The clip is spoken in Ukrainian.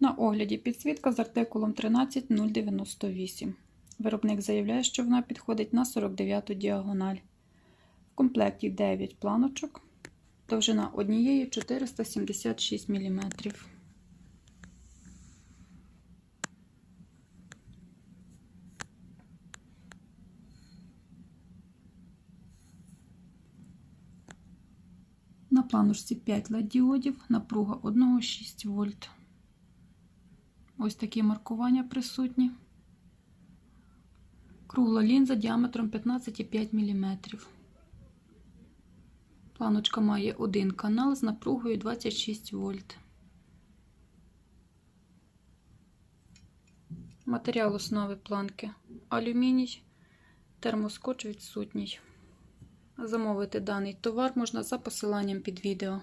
На огляді підсвітка з артикулом 13098. Виробник заявляє, що вона підходить на 49 діагональ. В комплекті 9 планочок, довжина однієї 476 мм. На планочці 5 LED діодів, напруга 1,6 вольт. Ось такі маркування присутні. Кругла лінза діаметром 15,5 мм. Планочка має один канал з напругою 26 вольт. Матеріал основи планки алюміній, термоскоч відсутній. Замовити даний товар можна за посиланням під відео.